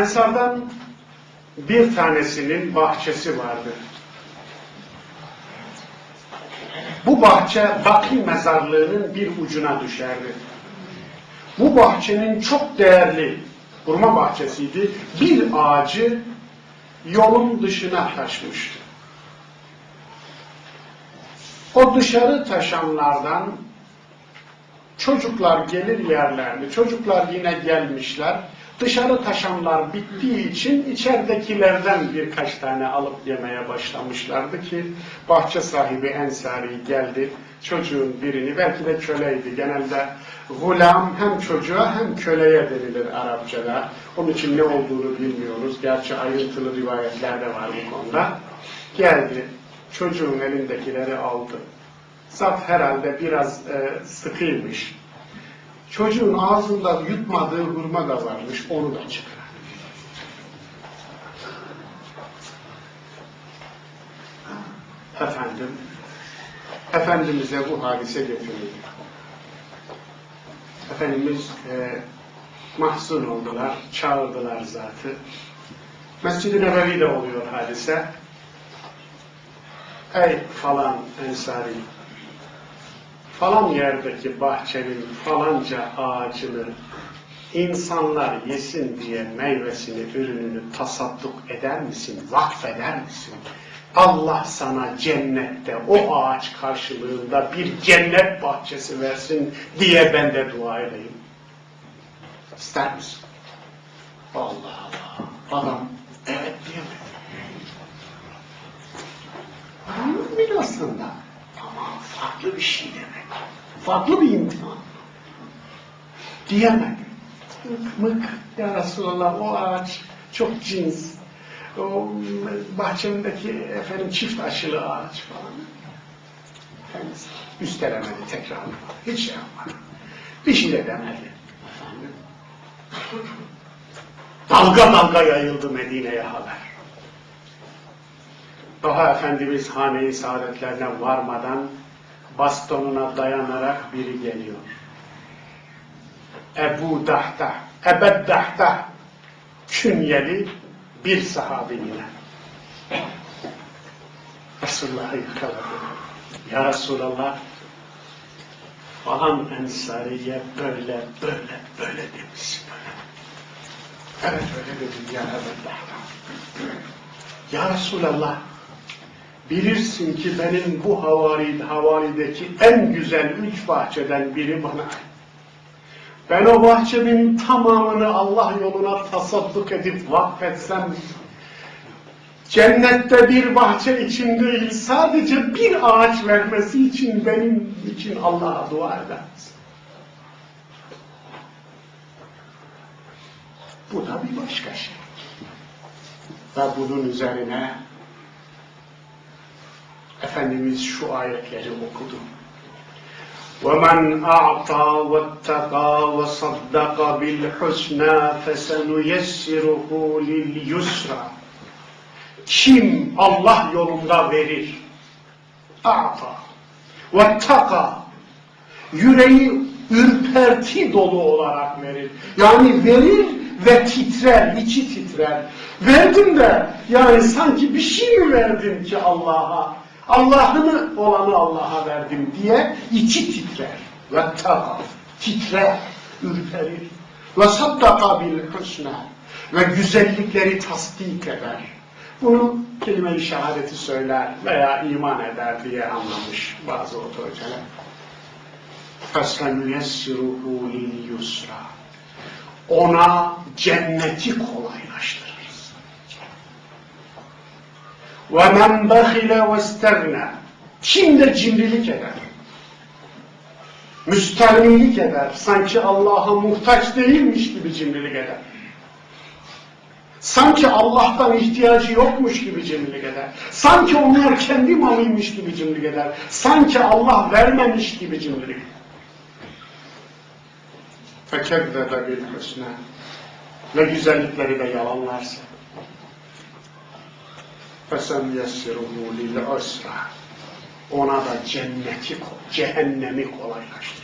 Ensardan bir tanesinin bahçesi vardı. Bu bahçe Baki mezarlığının bir ucuna düşerdi. Bu bahçenin çok değerli hurma bahçesiydi. Bir ağacı yolun dışına taşmıştı. O dışarı taşanlardan çocuklar gelir yerlerdi. Çocuklar yine gelmişler. Dışarı taşanlar bittiği için içeridekilerden birkaç tane alıp yemeye başlamışlardı ki bahçe sahibi Ensari geldi. Çocuğun birini belki de köleydi. Genelde gulam hem çocuğa hem köleye denilir Arapçada. Onun için ne olduğunu bilmiyoruz. Gerçi ayrıntılı rivayetler de var bu konuda. Geldi. Çocuğun elindekileri aldı. Saf herhalde biraz e, sıkıymış. Çocuğun ağzında yutmadığı hurma da varmış, onu da çıkardı. Efendim, Efendimiz'e bu hadise getirildi. Efendimiz e, mahzun oldular, çağırdılar zatı. Mescid-i Nebevi'de oluyor hadise. Ey falan ensari, falan yerdeki bahçenin falanca ağacını insanlar yesin diye meyvesini, ürününü tasadduk eder misin, vakfeder misin? Allah sana cennette o ağaç karşılığında bir cennet bahçesi versin diye ben de dua edeyim. İster misin? Allah Allah. Adam evet diyemedi. Mümin aslında. Farklı bir şey demek. Farklı bir imtihan. Diyemedi. Mık mık ya Resulallah o ağaç çok cins. O bahçemdeki efendim çift aşılı ağaç falan. Efendimiz üstelemedi tekrar. Hiç şey yapmadı. Bir şey de demedi. Efendim. Dalga dalga yayıldı Medine'ye haber. Daha Efendimiz hane-i saadetlerine varmadan bastonuna dayanarak biri geliyor. Ebu Dahta, Ebed Dahta künyeli bir sahabi yine. Resulullah'ı yakaladı. Ya Resulallah falan ensariye böyle böyle böyle demiş. Evet öyle dedim ya Ebed Dahta. Ya Resulallah bilirsin ki benim bu havari, havarideki en güzel üç bahçeden biri bana. Ben o bahçenin tamamını Allah yoluna tasadduk edip vakfetsem, cennette bir bahçe için değil, sadece bir ağaç vermesi için benim için Allah'a dua eder misin? Bu da bir başka şey. Ve bunun üzerine Efendimiz şu ayetleri okudu. وَمَنْ أَعْطَى وَاتَّقَى وَصَدَّقَ بِالْحُسْنَى فَسَنُيَسِّرُهُ لِلْيُسْرَى Kim Allah yolunda verir? A'ta. Vattaka. Yüreği ürperti dolu olarak verir. Yani verir ve titrer, içi titrer. Verdim de yani sanki bir şey mi verdim ki Allah'a? Allah'ın olanı Allah'a verdim diye içi titrer. Ve takaf, titrer, ürperir. Ve saddaka bil husna ve güzellikleri tasdik eder. Bunu kelime-i şehadeti söyler veya iman eder diye anlamış bazı otoriteler. فَسَنُيَسِّرُهُ لِلْيُسْرَى Ona cenneti koy. وَمَنْ بَخِلَ وَاسْتَغْنَى Kim de cimrilik eder, müsternilik eder, sanki Allah'a muhtaç değilmiş gibi cimrilik eder. Sanki Allah'tan ihtiyacı yokmuş gibi cimrilik eder. Sanki onlar kendi malıymış gibi cimrilik eder. Sanki Allah vermemiş gibi cimrilik eder. فَكَذَّبَ بِالْحُسْنَى Ve güzellikleri de yalanlarsa. فَسَنْيَسِّرُهُ لِلْعُسْرَى Ona da cenneti, cehennemi kolaylaştır.